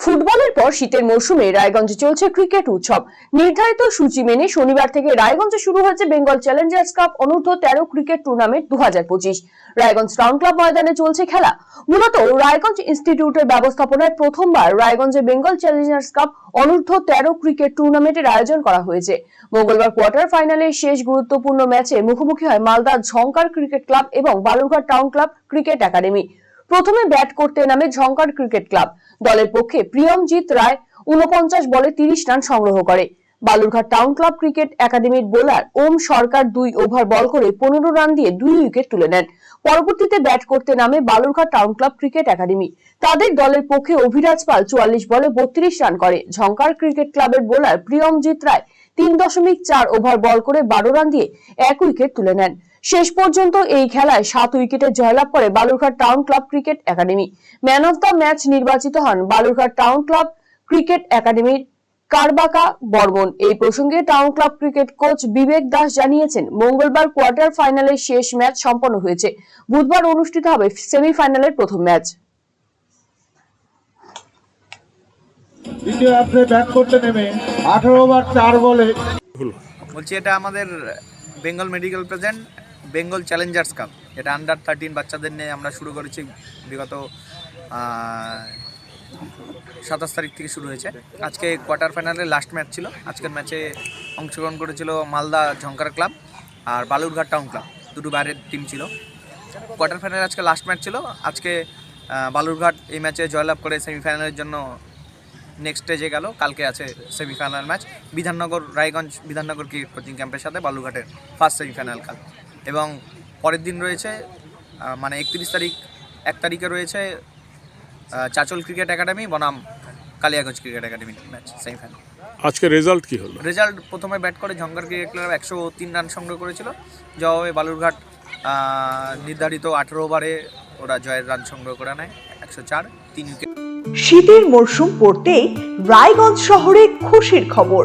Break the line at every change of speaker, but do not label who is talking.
ফুটবলের পর শীতের মৌসুমে রায়গঞ্জে চলছে ক্রিকেট উৎসব। নির্ধারিত সূচি মেনে শনিবার থেকে রায়গঞ্জে শুরু হয়েছে বেঙ্গল চ্যালেঞ্জার্স কাপ অনূর্ধ্ব তেরো ক্রিকেট টুর্নামেন্ট দু রায়গঞ্জ টাউন ক্লাব ময়দানে চলছে খেলা। মূলত রায়গঞ্জ ইনস্টিটিউটের ব্যবস্থাপনায় প্রথমবার রায়গঞ্জে বেঙ্গল চ্যালেঞ্জার্স কাপ অনূর্ধ্ব তেরো ক্রিকেট টুর্নামেন্টের আয়োজন করা হয়েছে। মঙ্গলবার কোয়ার্টার ফাইনালে শেষ গুরুত্বপূর্ণ ম্যাচে মুখোমুখি হয় মালদা ঝঙ্কার ক্রিকেট ক্লাব এবং Balurghat town club cricket academy. প্রথমে ব্যাট করতে নামে ঝঙ্কার ক্রিকেট ক্লাব দলের পক্ষে প্রিয়মজিৎ রায় উনপঞ্চাশ বলে তিরিশ রান সংগ্রহ করে। বালুরঘাট টাউন ক্লাব ক্রিকেট একাডেমির বোলার ওম সরকার দুই ওভার বল করে পনেরো রান দিয়ে দুই উইকেট তুলে নেন। পরবর্তীতে ব্যাট করতে নামে Balurghat town club cricket academy তাদের দলের পক্ষে অভিরাজ পাল চুয়াল্লিশ বলে বত্রিশ রান করে। ঝঙ্কার ক্রিকেট ক্লাবের বোলার প্রিয়মজিৎ রায় তিন দশমিক চার ওভার বল করে বারো রান দিয়ে এক উইকেট তুলে নেন। শেষ পর্যন্ত এই খেলায় সাত উইকেটে জয়লাভ করে Balurghat town club cricket academy. Man of the match নির্বাচিত হন বালুরঘাট টাউন ক্লাব ক্রিকেট একাডেমির কারবাকা বর্মন। এই প্রসঙ্গে town club cricket coach Bibek Das জানিয়েছেন মঙ্গলবার কোয়ার্টার ফাইনালের শেষ ম্যাচ সম্পন্ন হয়েছে। বুধবার অনুষ্ঠিত হবে সেমিফাইনালের প্রথম ম্যাচ।
দ্বিতীয় হাফে ব্যাট করতে নেমে আঠারো ওভার চার বলে।
বলছি এটা আমাদের Bengal medical present Bengal challengers cup. এটা আন্ডার থার্টিন বাচ্চাদের নিয়ে আমরা শুরু করেছি, বিগত সাতাশ তারিখ থেকে শুরু হয়েছে। আজকে কোয়ার্টার ফাইনালে লাস্ট ম্যাচ ছিল। আজকের ম্যাচে অংশগ্রহণ করেছিল মালদা ঝঙ্কার ক্লাব আর বালুরঘাট টাউন ক্লাব দুটো বাইরের টিম ছিল। কোয়ার্টার ফাইনালে আজকে লাস্ট ম্যাচ ছিল। আজকে বালুরঘাট এই ম্যাচে জয়লাভ করে সেমিফাইনালের জন্য নেক্সট স্টেজে গেল। কালকে আছে semifinal match Bidhannagar, Raiganj Bidhannagar cricket coaching ক্যাম্পের সাথে বালুরঘাটের ফার্স্ট সেমিফাইনাল কাল। এবং পরের দিন রয়েছে মানে একত্রিশ তারিখ এক তারিখে রয়েছে চাচল ক্রিকেট একাডেমি বনাম Kaliaganj cricket academy match semifinal
আজকে রেজাল্ট কি হলো?
রেজাল্ট প্রথমে ব্যাট করে ঝঙ্কার ক্রিকেট ক্লাব একশো তিন রান সংগ্রহ করেছিল। জবাবে বালুরঘাট নির্ধারিত আঠেরো ওভারে ওরা জয়ের রান সংগ্রহ করে নেয় একশো চার তিন উইকেট
শীতের মরশুম পড়তেই রায়গঞ্জ শহরে খুশির খবর।